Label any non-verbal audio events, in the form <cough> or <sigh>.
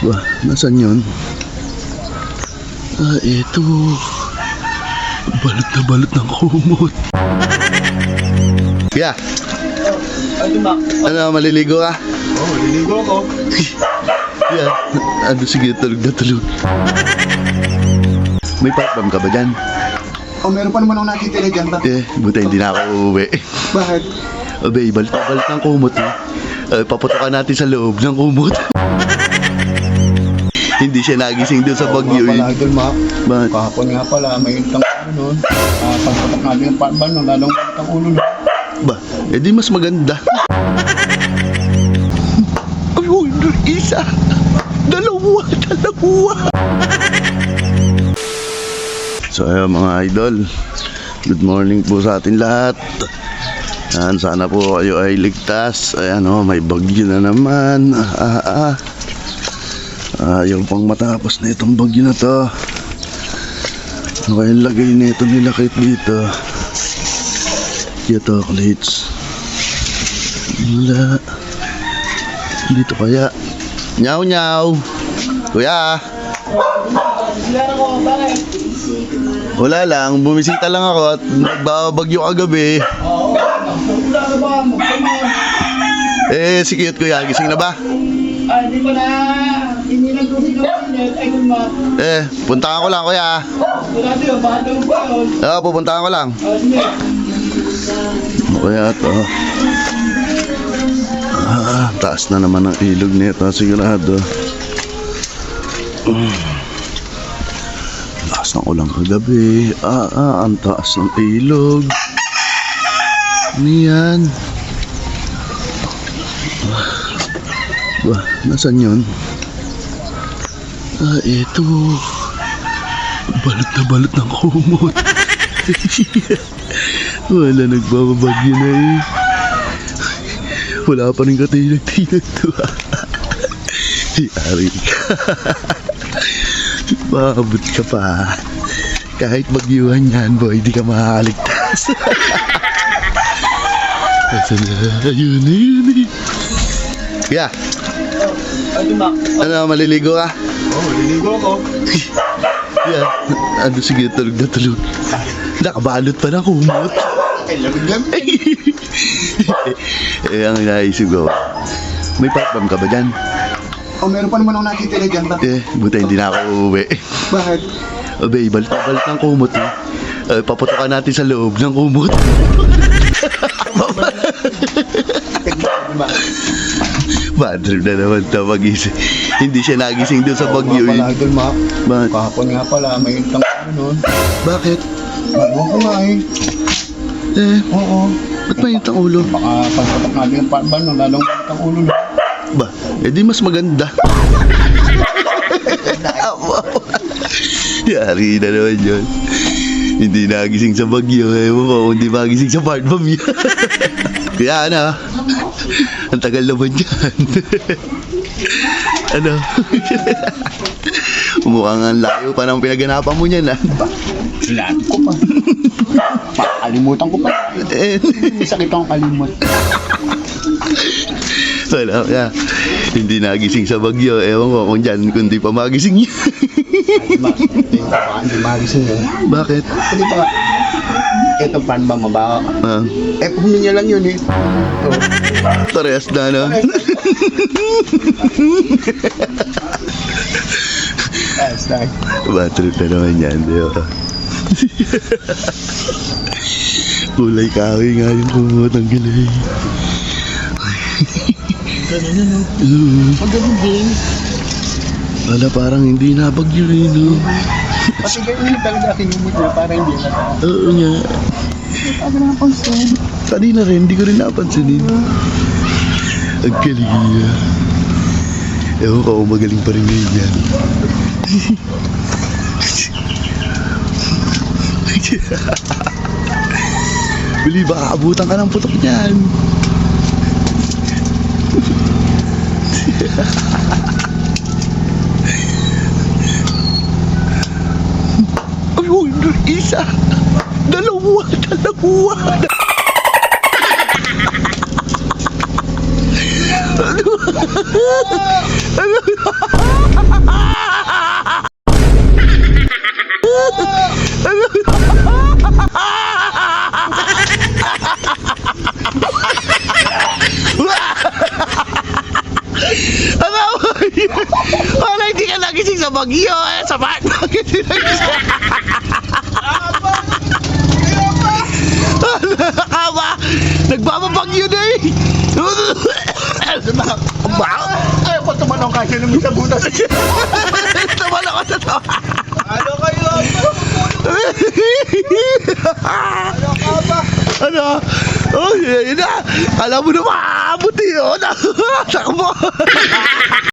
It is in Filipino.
Ba, nasan yun? Ah, eto. Balot na balot ng kumot. Kuya, ano, maliligo ka? Oo, oh, liligo ako. Kuya, ano, sige, tulog na tulog. May pipe bomb ka ba dyan? Oh, meron pa naman ako nakita na dyan. Ba? Eh, buta hindi na ako uuwi. Bakit? Abay, balot na balot ng kumot eh. Eh, paputokan natin sa loob ng kumot. Hindi siya nagising doon sa Bagyo Nga pala. Idol Mac. Bakit? Kahapon nga pala, may utang ano nun. Ah, pagpatak natin yung partban nun, lalong ulit ang ulo nun. Ba, eh di mas maganda. Ay, uy, isa. Dalawa, dalawa. So, ayun mga idol. Good morning po sa atin lahat. Yan, sana po kayo ay ligtas. Ayan o, may bagyo na naman. Ah, ah. Ayaw pang matapos na itong bagyo na to. Ano kayang lagay na ito nila kahit dito? Kaya chocolates. Wala. Dito kaya. Nyaw nyaw. Kuya. Wala lang. Bumisita lang ako at nagbabagyo kagabi. Eh, si cute kuya. Gising na ba? Ah, di ba na hindi ang init, ay ma, Eh, puntahan ko lang kuya. wala din, baka tulog pa yun. Oo, pupuntahan ko lang. Ah, sige. Kaya to. Ah, taas na naman ang ilog nito, sigurado. Mm. Taas ng ulang kagabi. Ah, ah, ang taas ng ilog. Ano yan? Ba, nasan yun? Ah, eto. Balot na balot ng kumot. <laughs> Wala nagbababagyo na eh. Wala pa rin katinag-tinag to. Yari ka. Maabot ka pa. Kahit bagyuhan yan, boy, di ka makakaligtas. <laughs> Kasi na, yun na yun eh. Kaya, Ay, tumak. Ano, maliligo ka? Oo, oh, liligo ako. <laughs> Kaya, ano, sige, tulog na tulog. Nakabalot pa na kumot. <laughs> Eh, ang naisip ko, may bomb ka ba dyan? Oh, meron pa naman ako nakita na dyan. Ba? Eh, buta hindi na ako uuwi. Bakit? Abay, balik na balik ng kumot eh. Eh, paputokan natin sa loob ng kumot. <laughs> Bad trip na naman ito mag-isip. Hindi siya nagising doon sa Bagyo Nga pala. Idol Mac. Bakit? Kahapon nga pala, may utang ano nun. Bakit? Ewan ko nga eh. Eh, Oo. ba't mainit ang ulo? Baka pagpatak natin yung partban nun, lalong ang ulo nun. Ba, eh di mas maganda. <laughs> Yari na naman yun. Hindi nagising sa bagyo. Ewan ko hindi magising sa part bomb yan. <laughs> Kaya ano, ang tagal naman yan. <laughs> ano? Mukhang ang layo pa ng pinaganapan mo niyan, ah. Lahat ko pa. Pakalimutan ko pa. Eh, sakit akong kalimot. wala, kaya. <laughs> Hindi nagising sa bagyo. Ewan ko kung dyan, kundi pa magising. Baka hindi magising eh. Bakit? Hindi pa. Ito pan ba mabaho? Ah, Eh, puhunin niya lang yun eh. Oh. Parehas na, no? Yes, like. Bad trip na naman yan, di ba? Kulay kahoy nga yung kumot ang gilay. Ganun na, no? Oo. Magaling din. Wala parang hindi nabagyo rin, no? Pati ganyan talaga kinumot niya para hindi na Oo nga. Sabi na. Kanina rin, hindi ko rin napansinin. Ang galing niya. Ewan ko magaling pa rin ngayon yan. <laughs> Bili, baka abutan ka ng putok niyan. Ay, isa. Dalawa, dalawa. Sa bagyo eh, sa bahay. Bakit Nakakaba! Nagbababagyo na eh! Baho! Ayaw ko tumanong kasi nung sa butas. Tamal ako sa to! Ano kayo? Ano ka ba? Ano? Oh, yun na! Alam mo na maabot eh! Oh, Takbo!